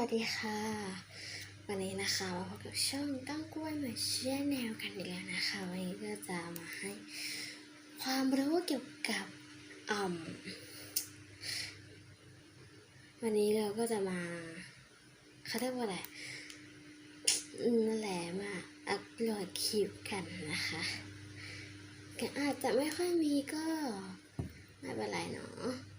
วัสดีค่ะ วันนี้นะคะมาพบกับช่องตั้งกล้วยมาเชื่อแนวกันอีกแล้วนะคะ วันนี้ก็จะมาให้ความรู้เกี่ยวกับอ่อมวันนี้เราก็จะมาเขาเรียกว่าอะไรนั่นแหละมาอัพโหลดคลิปกันนะคะก็อาจจะไม่ค่อยมีก็ไม่เป็นไรเนาะ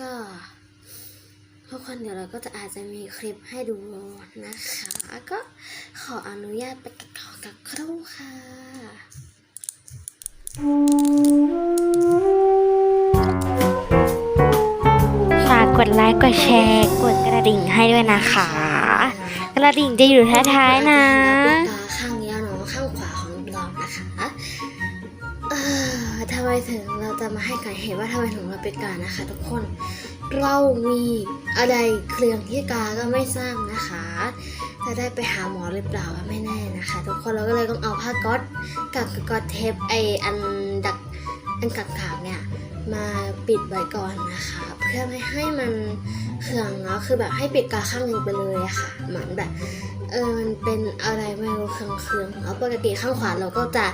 ก็ทุกคนเดี๋ยวเราก็จะอาจจะมีคลิปให้ดูนะคะ ก็ขออนุญาตไปตัดต่อกับครูค่ะฝากกดไลค์กดแชร์ กดกระดิ่งให้ด้วยนะคะ กระดิ่งจะอยู่ท้ายๆนะำไมถึงเราจะมาให้การเห็นว่าทำไมถึงเราเป็นกานะคะ ทุกคน เรามีอะไรเครื่องที่กาก็ไม่ทราบนะคะ จะได้ไปหาหมอหรือเปล่าก็ไม่แน่นะคะ ทุกคนเราก็เลยต้องเอาผ้าก๊อตกับก๊อตเทปไออันดักอันกักขางเนี่ยมาปิดไว้ก่อนนะคะ เพื่อไม่ให้มันเคืองเนาะคือแบบให้ปิดกาข้างหนึ่งไปเลยอะค่ะ เหมือนแบบ เออมันเป็นอะไรไม่รู้เคืองๆแล้วปกติข้างขวาเราก็จะ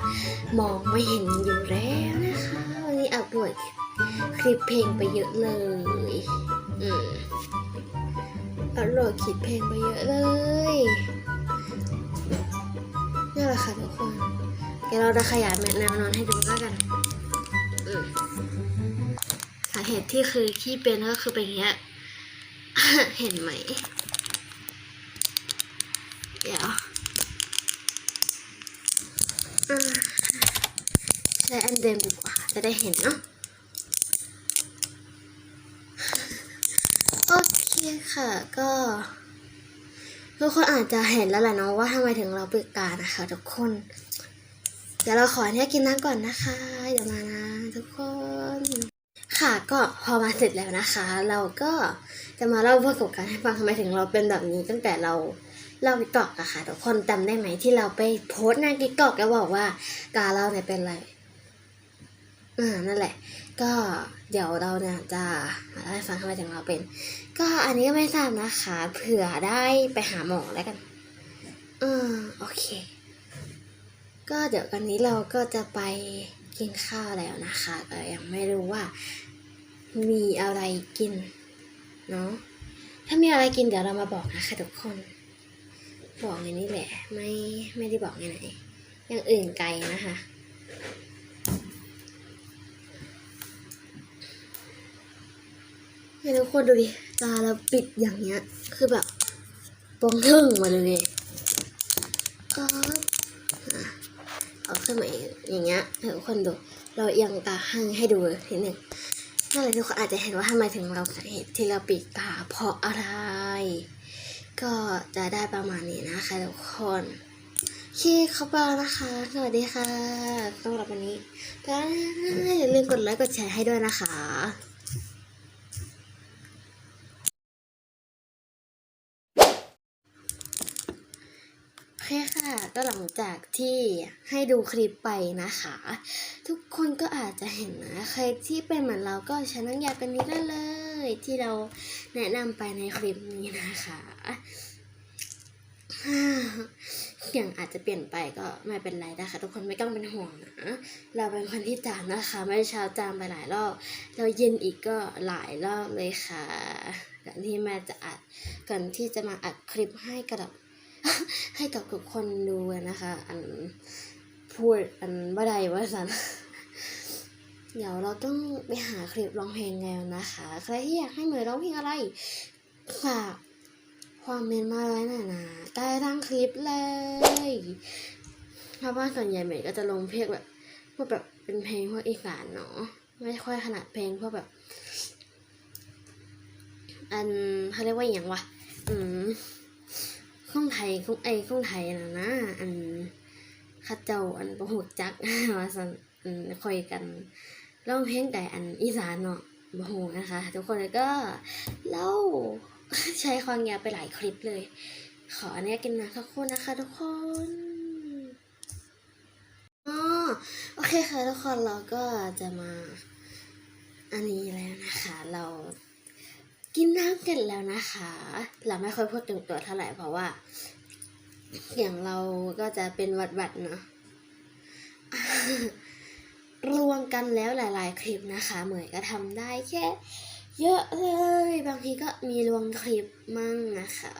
มองไม่เห็นอยู่แล้วนะคะ วันนี้อัปโหลดคลิปเพลงไปเยอะเลย อืมอัปโหลดคลิปเพลงไปเยอะเลยนี่แหละค่ะทุกคนเดี๋ยวเราจะขยายแมทแนวนอนให้ดูแล้วกัน อืมสาเหตุที่คือขี้เป็นก็คือเป็นอย่างเงี้ย เห็นไหม เดี๋ยวอ่า ใช้อันเดิมดีกว่าจะได้เห็นเนาะโอเคค่ะก็ทุกคนอาจจะเห็นแล้วแหละเนาะว่าทำไมถึงเราเปิดการนะคะทุกคน เดี๋ยวเราขออนุญาตกินน้ำก่อนนะคะ เดี๋ยวมานะทุกคน ค่ะก็พอมาเสร็จแล้วนะคะ เราก็จะมาเล่าประสบการณ์ให้ฟังทำไมถึงเราเป็นแบบนี้ตั้งแต่เราเล่าติ๊กตอกอะค่ะทุกคนจำได้ไหมที่เราไปโพสต์ในติ๊กตอกแล้วบอกว่า การเล่าเนี่ยเป็นอะไร อ่านั่นแหละ ก็เดี๋ยวเราเนี่ยจะมาเล่าให้ฟังทำไมถึงเราเป็น ก็อันนี้ก็ไม่ทราบนะคะ เผื่อได้ไปหาหมอแล้วกันเออโอเค ก็เดี๋ยววันนี้เราก็จะไปกินข้าวแล้วนะคะก็ยังไม่รู้ว่า มีอะไรกินเนาะถ้ามีอะไรกินเดี๋ยวเรามาบอกนะคะทุกคน บอกอย่างนี้แหละ ไม่ไม่ได้บอกไงไหนอย่างอื่นไกลนะคะ ให้ทุกคนดูดิ ตาเราปิดอย่างเงี้ย คือแบบปองทึ่งมาเลยก็อะเอาขึ้นมาอย่างเงี้ยให้ทุกคนดู เราเอียงตาให้ให้ดูทีหนึ่งนั่นเลยทุกคนอาจจะเห็นว่าทำไมถึงเราสาเหตุที่เราปิดตาเพราะอะไร ก็จะได้ประมาณนี้นะคะทุกคนโอเคเขาปล้วนะคะ สวัสดีค่ะสำหรับวันนี้อย่าลืมกดไลค์กดแชร์ให้ด้วยนะคะ เคค่ะ ก็หลังจากที่ให้ดูคลิปไปนะคะ ทุกคนก็อาจจะเห็นนะใครที่เป็นเหมือนเราก็ใช้น้ำยากันนี้ได้เลย ที่เราแนะนำไปในคลิปนี้นะคะเสียงอาจจะเปลี่ยนไปก็ไม่เป็นไรนะคะ ทุกคนไม่ต้องเป็นห่วงนะ เราเป็นคนที่จามนะคะ ไม่ได้เช้าจามไปหลายรอบแล้วเย็นอีกก็หลายรอบเลยค่ะก่อนที่แม่จะอัดก่อนที่จะมาอัดคลิปให้กับ ให้กับทุกคนดูนะคะ อันพูดอันบ่ได้ว่าสันเดี๋ยวเราต้องไปหาคลิปร้องเพลงแล้วนะคะ ใครที่อยากให้เหมยร้องเพลงอะไรฝากความเมนมาไว้หน่อยนะใต้ร่างคลิปเลย เพราะว่าส่วนใหญ่เหมยก็จะลงเพลงแบบพวกแบบเป็นเพลงพวกอีสานเนาะไม่ค่อยขนาดเพลงพวกแบบ อันเขาเรียกว่าอย่างวะ อืม ข้องไทยข้องไอข้องไทยนะนะ อันข้าเจ้าอันประหูจักว่าสันอันคอยกันร้องเพลงไก่อันอีสานเนาะบหูนะคะ ทุกคนก็เล่าใช้ความยาวไปหลายคลิปเลย ขออันนี้กินนะขอบคุณนะคะ ทุกคนอ๋อโอเคค่ะ ทุกคนเราก็จะมาอันนี้แล้วนะคะ เรา กินน้ำกันแล้วนะคะ เราไม่ค่อยพูดถึงตัวเท่าไหร่เพราะว่า อย่างเราก็จะเป็นหวัดๆเนาะรวมกันแล้วหลาย ๆ คลิปนะคะ เหมยก็ทำได้แค่ เยอะเลย บางทีก็มีรวมคลิปมั่งนะคะ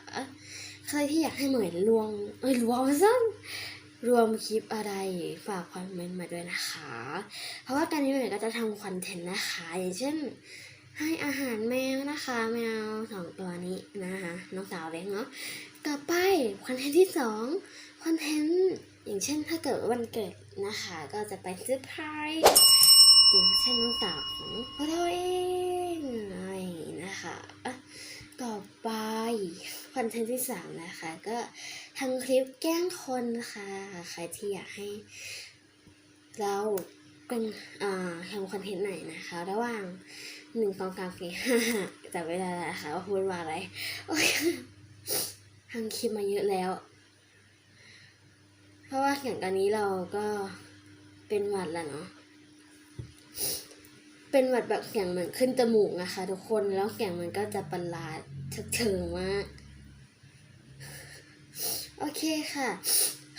ใครที่อยากให้เหมยรวมเอ้ยรวมซ้ำรวมคลิปอะไรฝากคอมเมนต์มาด้วยนะคะ เพราะว่าการนี้เหมยก็จะทำคอนเทนต์นะคะ อย่างเช่น ให้อาหารแมวนะคะ แมวสองตัวนี้นะคะน้องสาวเลี้ยงเนาะต่อไปคอนเทนต์ที่สองคอนเทนต์อย่างเช่นถ้าเกิดวันเกิดนะคะ ก็จะไปซื้อไพรส์อย่างเช่นน้องสาวของเราเองอะไรอย่างนี้นะคะต่อไปคอนเทนต์ที่สามนะคะ ก็ทำคลิปแกล้งคนนะคะใครที่อยากให้เราเป็นอ่าทำคอนเทนต์ไหนนะคะ ระหว่าง หนึ่งสองสามสี่ห้าแต่เวลานะคะว่าพูดว่าอะไรโอเคทำคลิปมาเยอะแล้ว เพราะว่าอย่างตอนนี้เราก็เป็นหวัดแล้วเนาะเป็นหวัดแบบเสียงเหมือนขึ้นจมูกนะคะ ทุกคนแล้วเสียงมันก็จะประหลาดเชิงมาก โอเคค่ะ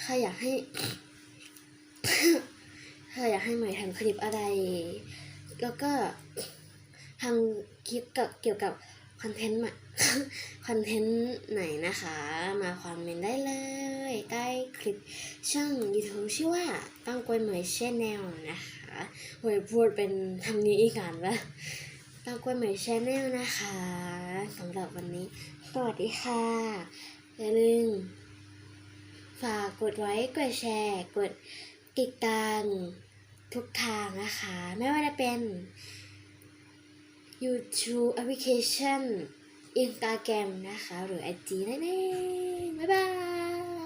ใครอยากให้ใครอยากให้ใหม่ทำคลิปอะไร แล้วก็ ทำคลิปกับเกี่ยวกับคอนเทนต์ใหม่คอนเทนต์ไหนนะคะ มาคอมเมนต์ได้เลย ใต้คลิปช่อง YouTube ชื่อว่าตั้งกวยเหมยชแนลนะคะโวยพูดเป็นทำนี้อีกอ่านว่าตั้งกวยเหมยชแนลนะคะสำหรับวันนี้ สวัสดีค่ะอย่าลืมฝากกดไลค์กดแชร์ กดติดตามทุกทางนะคะ ไม่ว่าจะเป็น YouTube Application Instagram นะคะ หรือ IG นั่นเองบ๊ายบาย